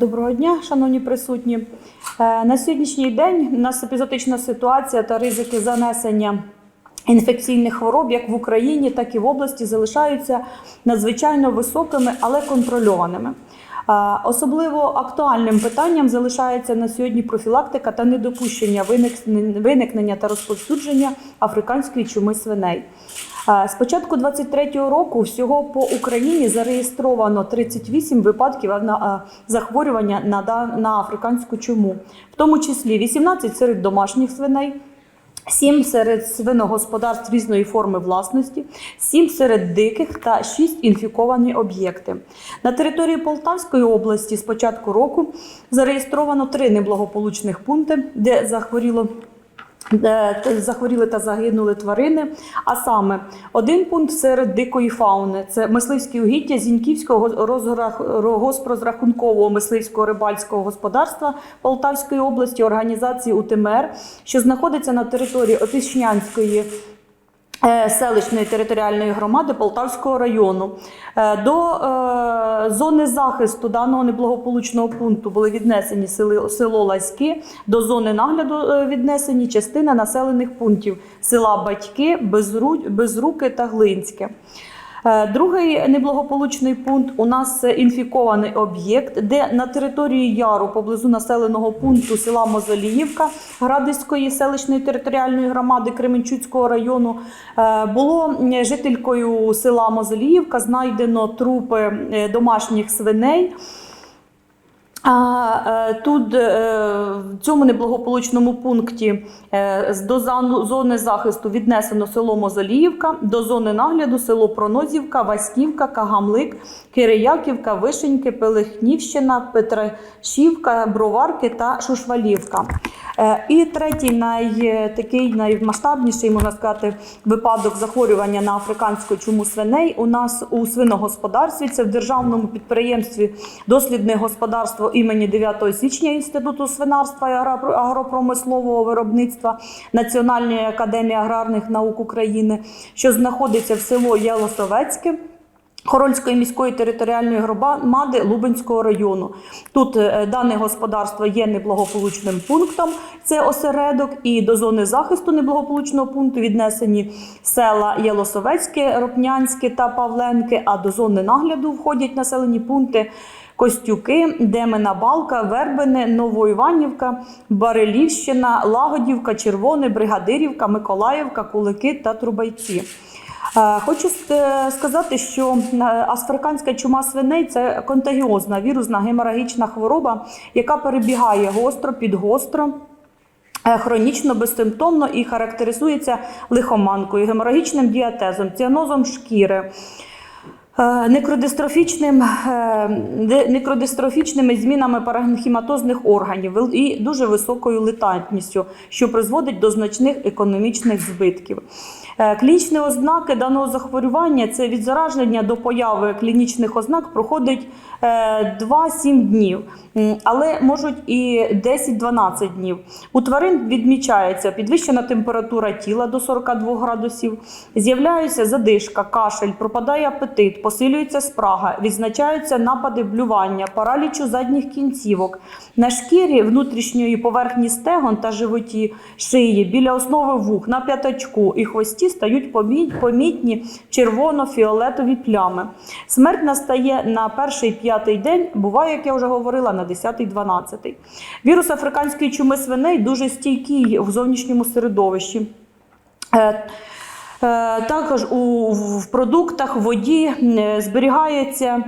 Доброго дня, шановні присутні. Е, На сьогоднішній день у нас епізотична ситуація та ризики занесення інфекційних хвороб як в Україні, так і в області залишаються надзвичайно високими, але контрольованими. Е, Особливо актуальним питанням залишається на сьогодні профілактика та недопущення виникнення та розповсюдження африканської чуми свиней. З початку 23-го року всього по Україні зареєстровано 38 випадків захворювання на, африканську чуму, в тому числі 18 серед домашніх свиней. 7 серед свиногосподарств різної форми власності, 7 серед диких та 6 інфіковані об'єкти. На території Полтавської області з початку року зареєстровано 3 неблагополучних пункти, де захворіло захворіли та загинули тварини. А саме один пункт серед дикої фауни це мисливські угіддя Зіньківського розгорах- ро- мисливського рибальського господарства Полтавської області, організації УТМР, що знаходиться на території Опішнянської. Е, Селищної територіальної громади Полтавського району Е, до е, зони захисту даного неблагополучного пункту були віднесені село Ласьки, до зони нагляду віднесені частина населених пунктів села Батьки, Безру, Безруки та Глинське. Е, Другий неблагополучний пункт у нас інфікований об'єкт, де на території Яру поблизу населеного пункту села Мозоліївка Градиської селищної територіальної громади Кременчуцького району е, було жителькою села Мозоліївка знайдено трупи е, домашніх свиней. А е, тут е, в цьому неблагополучному пункті е, до зони захисту віднесено село Мозоліївка, до зони нагляду село Пронозівка, Васьківка, Кагамлик, Кирияківка, Вишеньки, Пелехнівщина, Петрашівка, Броварки та Шушвалівка. І третій най, такий наймасштабніший, можна сказати, випадок захворювання на африканську чуму свиней у нас у свиногосподарстві. Це в державному підприємстві дослідне господарство імені 9 січня Інституту свинарства і агропромислового виробництва Національної академії аграрних наук України, що знаходиться в село Єлосовецьке. Хорольської міської територіальної громади Лубенського району. Тут е, дане господарство є неблагополучним пунктом, це осередок, і до зони захисту неблагополучного пункту віднесені села Єлосовецьке, Ропнянське та Павленки, а до зони нагляду входять населені пункти Костюки, Демена Балка, Вербине, Новоіванівка, Барелівщина, Лагодівка, Червоне, Бригадирівка, Миколаївка, Кулики та Трубайці. Е, Хочу сказати, що е, африканська чума свиней це контагіозна вірусна геморагічна хвороба, яка перебігає гостро під гостро. е, Хронічно безсимптомно і характеризується лихоманкою, геморагічним діатезом, ціанозом шкіри, е, некродистрофічним, е, некродистрофічними змінами паранхіматозних органів і дуже високою летальністю, що призводить до значних економічних збитків. Е, Клінічні ознаки даного захворювання це від зараження до появи клінічних ознак проходить е, 2-7 днів, але можуть і 10-12 днів. У тварин відмічається підвищена температура тіла до 42 градусів, з'являється задишка, кашель, пропадає апетит, посилюється спрага, відзначаються напади блювання, паралічу задніх кінцівок. На шкірі внутрішньої поверхні стегон та животі шиї біля основи вух на п'ятачку і хвості стають помітні червоно-фіолетові плями. Смерть настає на перший п'ятий день, буває, як я вже говорила, на 10-12. Вірус африканської чуми свиней дуже стійкий в зовнішньому середовищі. Е, Також у в продуктах воді е, зберігається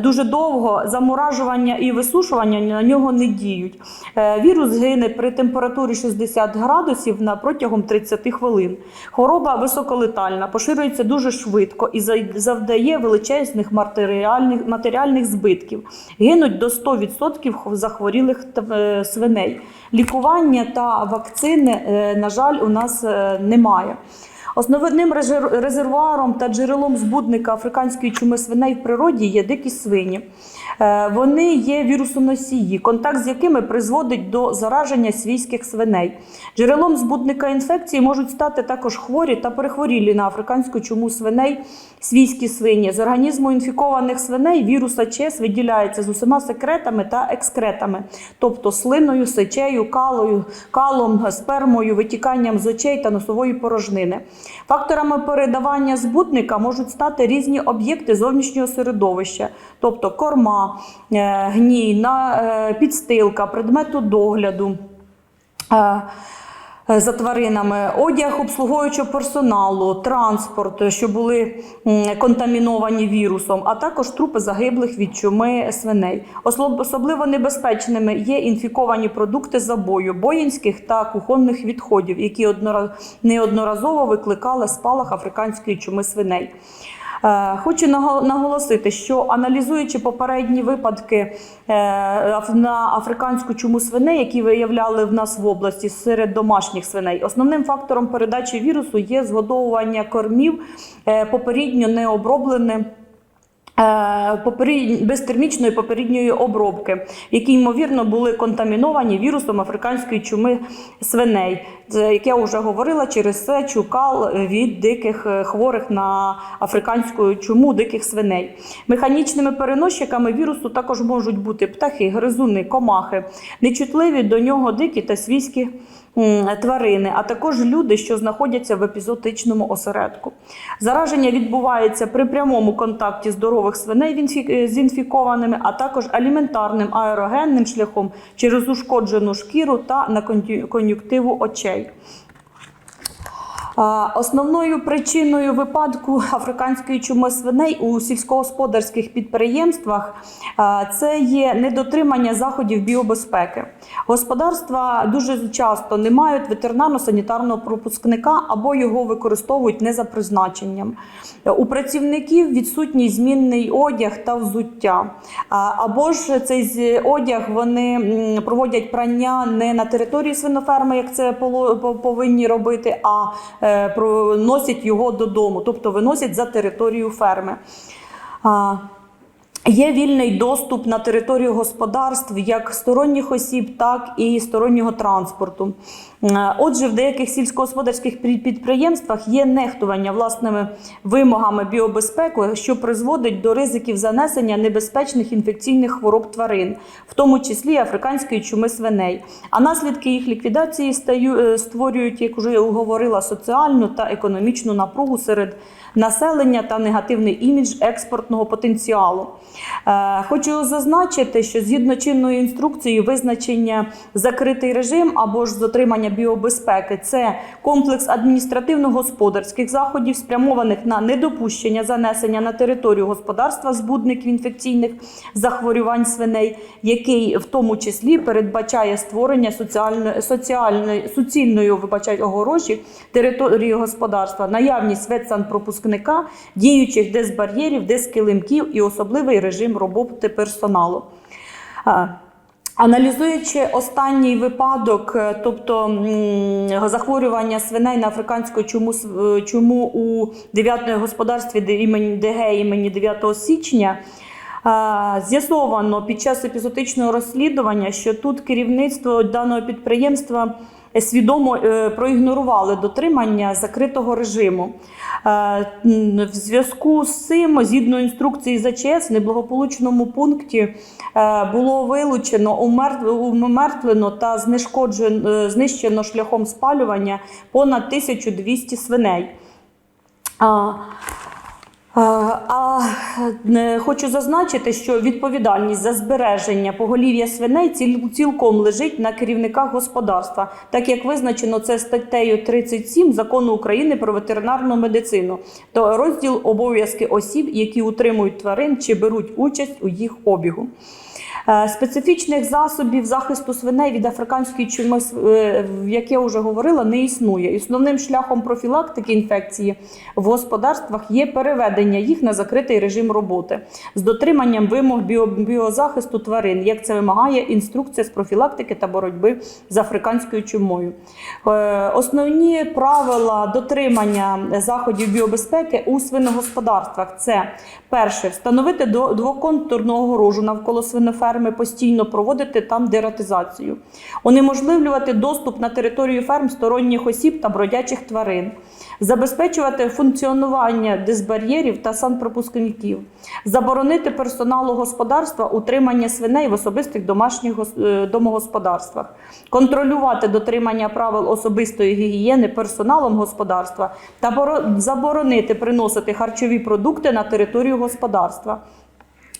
дуже довго заморажування і висушування на нього не діють. Е, Вірус гине при температурі 60 градусів на протягом 30 хвилин. Хвороба високолетальна, поширюється дуже швидко і за- завдає величезних матеріальних, матеріальних збитків. Гинуть до 100% захворілих свиней. Лікування та вакцини, на жаль, у нас немає. Основним резер- резервуаром та джерелом збудника африканської чуми свиней в природі є дикі свині. Е, Вони є вірусоносії, контакт з якими призводить до зараження свійських свиней. Джерелом збудника інфекції можуть стати також хворі та перехворілі на африканську чуму свиней свійські свині. З організму інфікованих свиней вірус АЧС виділяється з усіма секретами та екскретами, тобто слиною, сечею, калою, калом, спермою, витіканням з очей та носової порожнини. Факторами передавання збутника можуть стати різні об'єкти зовнішнього середовища, тобто корма, е, гній, е, підстилка, предмету догляду. Е, За тваринами, одяг обслуговуючого персоналу, транспорт, що були контаміновані вірусом, а також трупи загиблих від чуми свиней. Особливо небезпечними є інфіковані продукти забою, боїнських та кухонних відходів, які однора- неодноразово викликали спалах африканської чуми свиней. Е, Хочу наго- наголосити, що аналізуючи попередні випадки е, на африканську чуму свиней, які виявляли в нас в області серед домашніх свиней, основним фактором передачі вірусу є згодовування кормів е, попередньо необробленим. Е, без термічної попередньої обробки, які ймовірно були контаміновані вірусом африканської чуми свиней, Це, як я вже говорила, через сечу кал від диких е, хворих на африканську чуму диких свиней. Механічними переносчиками вірусу також можуть бути птахи, гризуни, комахи, нечутливі до нього дикі та свійські тварини, а також люди, що знаходяться в епізотичному осередку. Зараження відбувається при прямому контакті здорових свиней е, з інфікованими, а також аліментарним аерогенним шляхом через ушкоджену шкіру та на кон'ю- кон'юктиву очей. Основною причиною випадку африканської чуми свиней у сільськогосподарських підприємствах це є недотримання заходів біобезпеки. Господарства дуже часто не мають ветеринарно-санітарного пропускника або його використовують не за призначенням. У працівників відсутній змінний одяг та взуття. Або ж цей одяг вони проводять прання не на території свиноферми, як це повинні робити, а е, проносять його додому, тобто виносять за територію ферми. Є вільний доступ на територію господарств як сторонніх осіб, так і стороннього транспорту. Е, Отже, в деяких сільськогосподарських підприємствах є нехтування власними вимогами біобезпеки, що призводить до ризиків занесення небезпечних інфекційних хвороб тварин, в тому числі африканської чуми свиней. А наслідки їх ліквідації е, створюють, як вже я говорила, соціальну та економічну напругу серед населення та негативний імідж експортного потенціалу. Е, Хочу зазначити, що згідно чинної інструкції визначення закритий режим або ж дотримання біобезпеки це комплекс адміністративно-господарських заходів, спрямованих на недопущення занесення на територію господарства збудників інфекційних захворювань свиней, який в тому числі передбачає створення соціальної соціальної суцільної вибачаю, огорожі території господарства, наявність ветсанпропускника, діючих дезбар'єрів, дезкилимків і особливий режим роботи персоналу. Аналізуючи останній випадок, е, тобто захворювання свиней на африканську чуму, е, чуму у 9 господарстві імені ДГ імені 9 січня, е, з'ясовано під час епізотичного розслідування, що тут керівництво даного підприємства свідомо е, проігнорували дотримання закритого режиму. Е, В зв'язку з цим, згідно інструкції з АЧС, в неблагополучному пункті е, було вилучено, умер- умертвлено та знищено шляхом спалювання понад 1200 свиней. А, е, хочу зазначити, що відповідальність за збереження поголів'я свиней ціл- цілком лежить на керівниках господарства, так як визначено це статтею 37 закону України про ветеринарну медицину, то розділ обов'язки осіб, які утримують тварин чи беруть участь у їх обігу. Е, Специфічних засобів захисту свиней від африканської чуми, е, як я вже говорила, не існує. Основним шляхом профілактики інфекції в господарствах є переведення їх на закритий режим роботи з дотриманням вимог біозахисту тварин, як це вимагає інструкція з профілактики та боротьби з африканською чумою. Е, Основні правила дотримання заходів біобезпеки у свиногосподарствах це перше встановити двоконтурну огорожу навколо свиноферми, постійно проводити там дератизацію, унеможливлювати доступ на територію ферм сторонніх осіб та бродячих тварин, забезпечувати функціонування дисбар'єрів та санпропускників, заборонити персоналу господарства утримання свиней в особистих домашніх е, домогосподарствах, контролювати дотримання правил особистої гігієни персоналом господарства та заборонити приносити харчові продукти на територію господарства.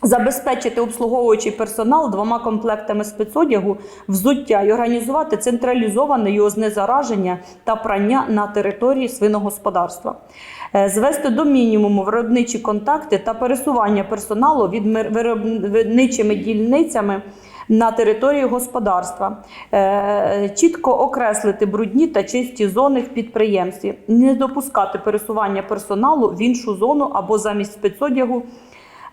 Забезпечити обслуговуючий персонал двома комплектами спецодягу, взуття і організувати централізоване його знезараження та прання на території свиногосподарства, Е, звести до мінімуму виробничі контакти та пересування персоналу від виробничими дільницями на території господарства, Е, чітко окреслити брудні та чисті зони в підприємстві, не допускати пересування персоналу в іншу зону або замість спецодягу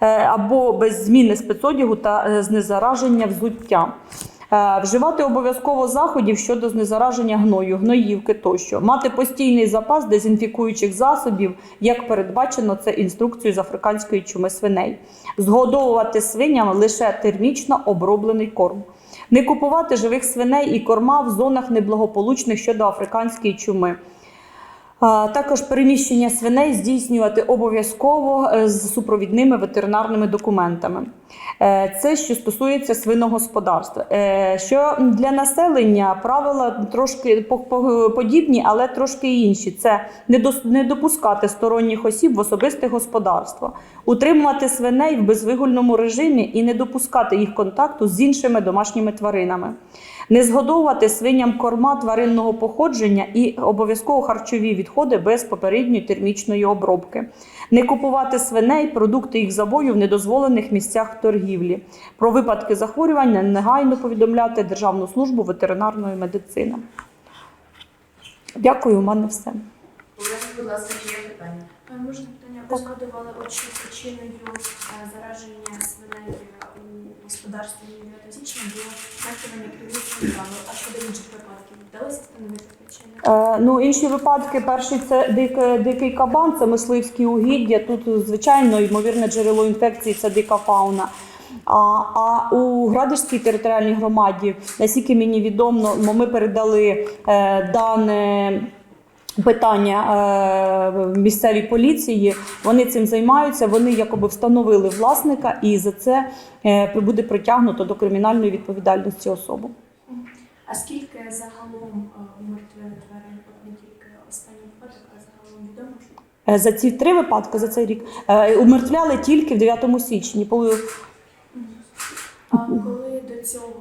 або без зміни спецодягу та е, знезараження взуття. Е, Вживати обов'язково заходів щодо знезараження гною, гноївки тощо, мати постійний запас дезінфікуючих засобів, як передбачено це інструкцією з африканської чуми свиней, згодовувати свиням лише термічно оброблений корм, не купувати живих свиней і корма в зонах неблагополучних щодо африканської чуми. Також переміщення свиней здійснювати обов'язково е, з супровідними ветеринарними документами. Е, Це що стосується свиногосподарства. Е, Що для населення правила трошки по- по- подібні, але трошки інші. Це не допускати сторонніх осіб в особисте господарство, утримувати свиней в безвигульному режимі і не допускати їх контакту з іншими домашніми тваринами. Не згодовувати свиням корма тваринного походження і обов'язково харчові відходи без попередньої термічної обробки. Не купувати свиней, продукти їх забою в недозволених місцях торгівлі. Про випадки захворювання негайно повідомляти Державну службу ветеринарної медицини. Дякую, у мене все. Будь ласка, є питання? Е, Можна питання? Ви згадували, от що причиною е, зараження свиней е, у господарстві 9 січня було нехтування прививчим правил. А щодо інших випадків вдалося встановити причини? Е, ну, інші випадки. Перший це дик, дикий кабан, це мисливські угіддя. Тут, звичайно, ймовірне джерело інфекції це дика фауна. А, а у Градишській територіальній громаді, наскільки мені відомо, ми передали е, дане. Питання е, місцевій поліції, вони цим займаються. Вони якоби встановили власника, і за це е, буде притягнуто до кримінальної відповідальності особу. А скільки загалом е, умертвили тварин? Не тільки останній випадок, а загалом відомо? Е, За ці три випадки за цей рік е, умертвляли тільки в 9 січні. По- А коли до цього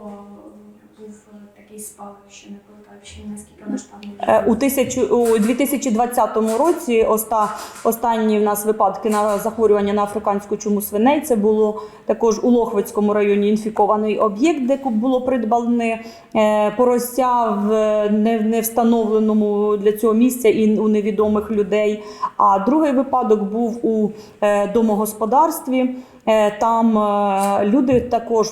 такий спалах, що на Полтавщині, наскільки масштабний? е, У, тисячу, у 2020 році оста, останні в нас випадки на захворювання на африканську чуму свиней. Це було також у Лохвицькому районі інфікований об'єкт, де було придбане е, порося в не, не встановленому для цього місця і у невідомих людей. А другий випадок був у е, домогосподарстві. Там люди також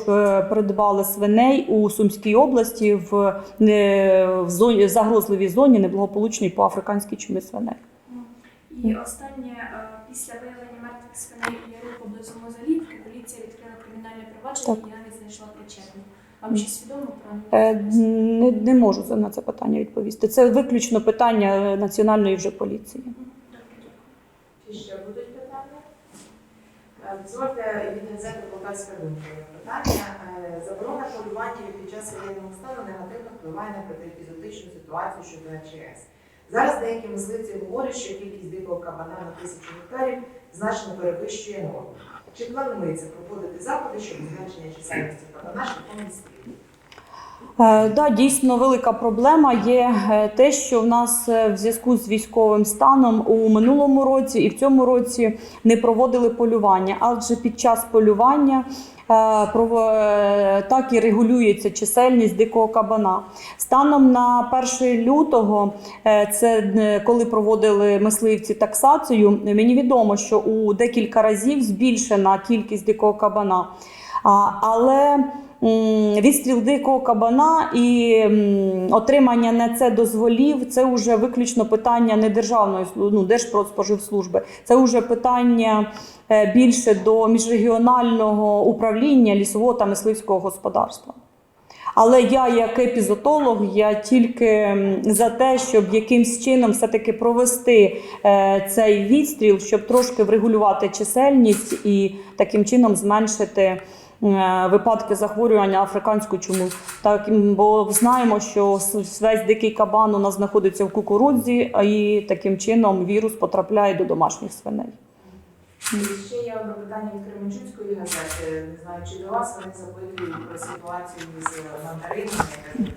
придбали свиней у Сумській області в, в зоні загрозливій зоні неблагополучній по африканській чумі свиней. І останнє е, після виявлення мертвих свиней у яру поблизу Мозолівки поліція відкрила кримінальне провадження Так. і навіть знайшла причетних. Вам щось відомо про Е, Не, не можу на це питання відповісти. Це виключно питання е, національної вже поліції. Чи ще будуть Дозвольте від Гензеки Полтавська думка. Питання. Е, Заборона полювання під час воєнного стану негативно впливає на протиепізотичну ситуацію щодо АЧС. Зараз деякі мисливці говорять, що кількість дикого кабана на тисячу гектарів значно перевищує норму. Чи планується проводити заходи щодо зменшення чисельності кабана шляхом відстрілу? Е, Да, дійсно велика проблема є е, те, що в нас е, в зв'язку з військовим станом у минулому році і в цьому році не проводили полювання, адже під час полювання так і регулюється чисельність дикого кабана. Станом на 1 лютого, це коли проводили мисливці таксацію, мені відомо, що у декілька разів збільшена кількість дикого кабана. Але відстріл дикого кабана і отримання на це дозволів це вже виключно питання не державної ну, Держпродспоживслужби. Це вже питання е, більше до міжрегіонального управління лісового та мисливського господарства. Але я, як епізотолог, я тільки за те, щоб якимсь чином все-таки провести е, цей відстріл, щоб трошки врегулювати чисельність і таким чином зменшити випадки захворювання африканською чуму. Так, бо знаємо, що весь дикий кабан у нас знаходиться в кукурудзі, і таким чином вірус потрапляє до домашніх свиней. Ще є одне питання від Кременчуцької газети. Не знаю, чи до вас вони запитують про ситуацію з мандаринами, яка на землі.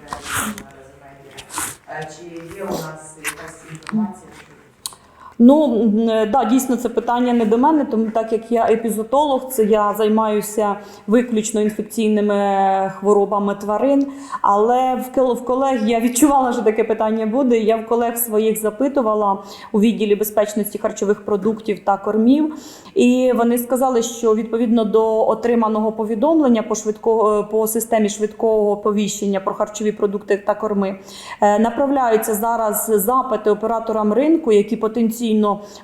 Е, Чи є у нас якась інформація? Ну е, да, дійсно це питання не до мене, тому так як я епізотолог, це я займаюся виключно інфекційними хворобами тварин. Але в колег я відчувала, що таке питання буде. Я в колег своїх запитувала у відділі безпечності харчових продуктів та кормів. І вони сказали, що відповідно до отриманого повідомлення по швидко е, по системі швидкого повіщення про харчові продукти та корми е, направляються зараз запити операторам ринку, які потенційно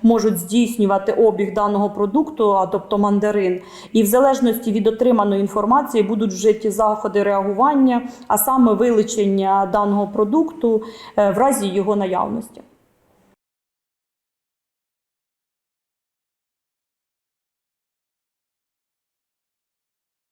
можуть здійснювати обіг даного продукту, а тобто мандарин. І в залежності від отриманої інформації будуть вжиті заходи реагування, а саме вилучення даного продукту е, в разі його наявності.